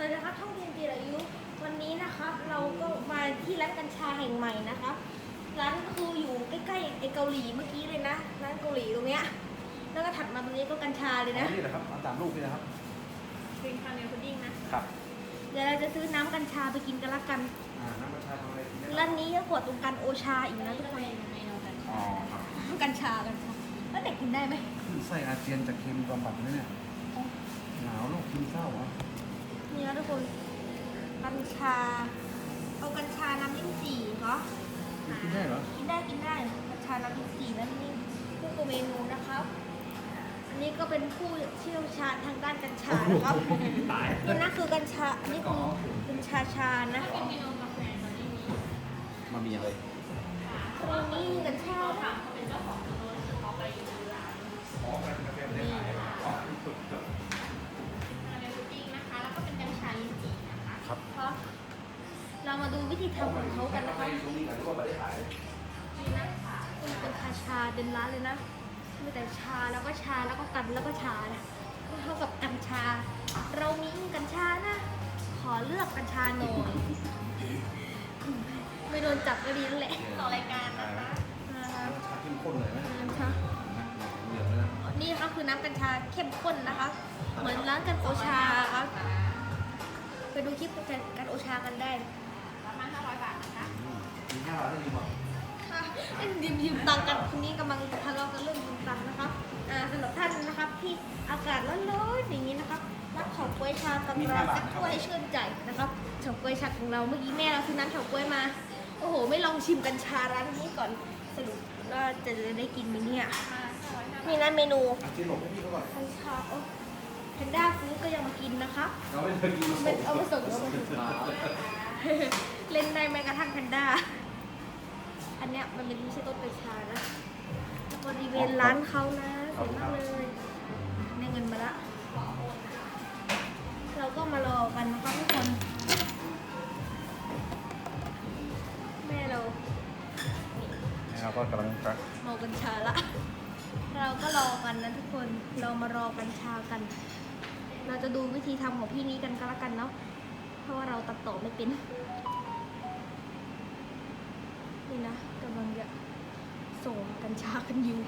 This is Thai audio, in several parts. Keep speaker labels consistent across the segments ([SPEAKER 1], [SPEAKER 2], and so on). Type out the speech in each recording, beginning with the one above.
[SPEAKER 1] สวัสดีครับท่องเรียนจีรายุวันนี้นะครับ เราก็มาที่ร้านกัญชาแห่งใหม่นะครับร้านก็คืออยู่ใกล้ๆไอ้เกาหลีเมื่อกี้เลยนะร้านเกาหลีตรงเนี้ยแล้วก็ถัดมาตรงนี้ก็กัญชาเลยนะ
[SPEAKER 2] นี่แหละครับเอาตามรูปนี่นะครับ
[SPEAKER 1] เป็นคาเมลพุดดิ้งนะ
[SPEAKER 2] ครับ
[SPEAKER 1] เดี๋ยวเราจะซื้อน้ำกัญชาไปกินกันละกัน
[SPEAKER 2] อ่าน้ำประชาทำอะไรกินได้
[SPEAKER 1] ร้านนี้ก็ขวดตรงกันโอชาอีกนะทุกคน
[SPEAKER 2] อ๋อครับ
[SPEAKER 1] กัญชากัญชาแล้วเด็กกินได้ไหม
[SPEAKER 2] ขึ้นไส้อาเจียนจากเค็มบำบัดไหมเนี่ยหนาวโรคซึมเศร้าเหรอ
[SPEAKER 1] นี่นะทุกคน กัญชาเอากัญชาน้ำลิ้นจี่เหรอ
[SPEAKER 2] กินได้เหรอ
[SPEAKER 1] กินได้กินได้กัญชาน้ำลิ้นจี่นั่นนี่ผู้กเมนูนะครับ อันนี้ก็เป็นผู้เชี่ยวชาญทางด้านกัญชานะครับนี่นะคือกัญชาอันนี้คือกัญชาชานะ
[SPEAKER 2] มามีอะไร
[SPEAKER 1] ตรงนี้มีกัญชานะ
[SPEAKER 2] อ๋อเป็นกาแฟไม่ได้ขายอ๋อครับ
[SPEAKER 1] ธีทำของเขากันนะคะ
[SPEAKER 2] ตรงนี้ขายก็ไม่ได้ขาย
[SPEAKER 1] นี่นะเป็นชาชาเต็มร้านเลยนะมีแต่ชาแล้วก็ชาแล้วก็กันแล้วก็ชานะเท่ากับกัญชา เรามีกัญชานะ ขอเลือกกัญชาหน่อยไม่โดนจับก็ดีนั่นแหละต่อรายการนะคะนะคะ
[SPEAKER 2] ชาเข้มข้นเลยนะ
[SPEAKER 1] กัญชา
[SPEAKER 2] เหลืองเลยนะ
[SPEAKER 1] นี่นะคะคือน้ำกัญชาเข้มข้นนะคะ เหมือนร้านกันโอชาครับไปดูคลิปกันโอชากันได้
[SPEAKER 2] อื มมีห้าร้านได้ดีกว่า
[SPEAKER 1] ค่ะเล่นยืมยืมตังค์กันทีนี้กำลังทะเลาะกันเรื่องยืมตังค์นะครับอ่าสำหรับท่านนะครับที่อากาศร้อนๆอย่างนี้นะครับรับเฉาก๊วยชากับเราสักถ้วยให้ชื่นใจนะครับเฉาก๊วยชาของเราเมื่อกี้แม่เราซื้อน้ำเฉาก๊วยมา โอ้โห ไม่ลองชิมกัญชาร้านนี้ก่อนสรุปว่าจะได้กินไหมเนี่ยนี่นะเมนู
[SPEAKER 2] อะกินหลบให้พี่เขาก่อน
[SPEAKER 1] กัญชาโอ้แพนด้าฟู้ดก็ยังมากินนะคะ
[SPEAKER 2] เราไม่เคยกินมา
[SPEAKER 1] เป็นเอามาส่งเอามาส่งเล่นได้แม้กระทั่งแพนด้า อันเนี้ยมันเป็นไม่ใช่ต้นกัญชานะบริเวณร้านเขานะสวยมากเลยได้เงินมาละ เราก็มารอกันนะคะทุกคน แม่เรา
[SPEAKER 2] เราก็กำลังจะ
[SPEAKER 1] เมากัญชาละ เราก็รอกันนะทุกคน เรามารอกัญชากัน เราจะดูวิธีทำของพี่นี้กันก็แล้วกันเนาะ เพราะว่าเราตัดต่อไม่เป็น นี่นะกำลังจะส่งกัญชากันอยู่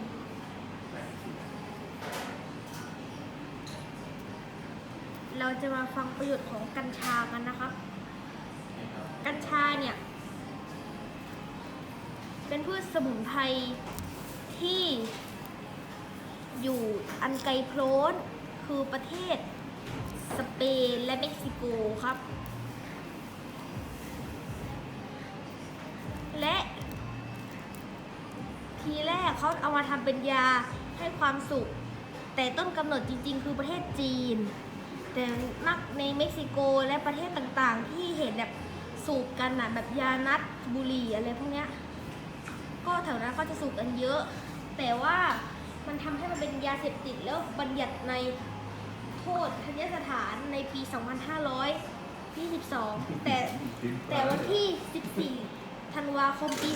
[SPEAKER 1] เราจะมาฟังประโยชน์ของกัญชากันนะครับ กัญชาเนี่ย เป็นพืชสมุนไพรที่อยู่อันไกลโพ้นคือประเทศสเปนและเม็กซิโกครับ และ ทีแรกเขาเอามาทำเป็นยาให้ความสุข แต่ต้นกำเนิดจริง ๆ คือประเทศจีน แต่นักในเม็กซิโกและประเทศต่างๆ ที่เห็นแบบสูบกันน่ะแบบยานัดบุหรี่อะไรพวกเนี้ยก็แถวนั้นเขาจะสูบกันเยอะ แต่ว่ามันทำให้มันเป็นยาเสพติดแล้วบัญญัติในโทษทันยสถานในปี 2522 แต่ แต่วันที่ 14 ธันวาคม ปี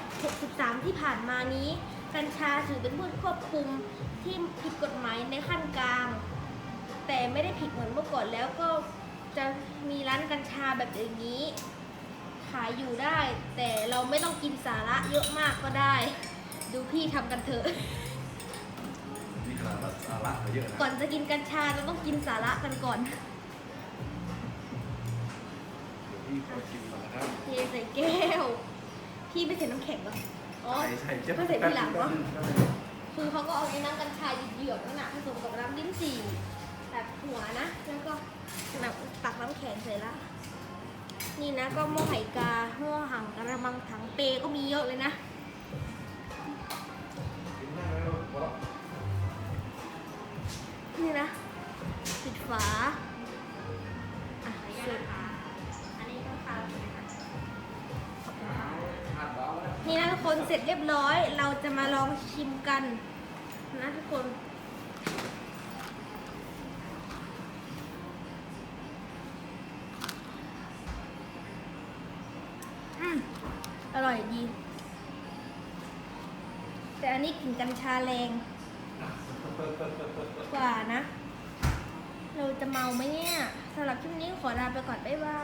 [SPEAKER 1] 2563 ที่ผ่านมานี้ กัญชาถือเป็นพืชควบคุมที่ผิดกฎหมายในขั้นกลาง แต่ไม่ได้ผิดเหมือนเมื่อก่อนแล้วก็จะมีร้านกัญชาแบบอย่างนี้ ขายอยู่ได้ แต่เราไม่ต้องกินสาระเยอะมากก็ได้ ดูพี่ทำกันเถอะ
[SPEAKER 2] นี่ขนาดแบบสาระเยอะนะ
[SPEAKER 1] ก่อนจะกินกัญชาเราต้องกินสาระกันก่อน
[SPEAKER 2] พี่ขอชิมก่อนนะครับ
[SPEAKER 1] เทใส่แก้ว พี่ไม่ใส่น้ำแข็งเหรอ อ๋อ
[SPEAKER 2] ใช่ใช่เจ๊
[SPEAKER 1] ไม่ใส่ทีหลังเหรอ
[SPEAKER 2] แป๊บนึง
[SPEAKER 1] คือเขาก็เอาไอ้น้ำกัญชาเหยือกๆนั่นน่ะผสมกับน้ำลิ้นจี่แบบหัวนะ แล้วก็แบบตักน้ำแข็งใส่ละ นี่นะก็หม้อไหกาหม้อหังกระมังถังเปก็มีเยอะเลยนะ
[SPEAKER 2] กินได้ไหมลูกพอแล้ว
[SPEAKER 1] นี่นะปิดฝา
[SPEAKER 3] นี่นะ
[SPEAKER 1] ทุกคนเสร็จเรียบร้อย เราจะมาลองชิมกัน นะทุกคน อืมอร่อยดี แต่อันนี้กลิ่นกัญชาแรง กว่านะ เราจะเมาไหมเนี่ยสำหรับคลิปนี้ขอลาไปก่อน บ๊ายบาย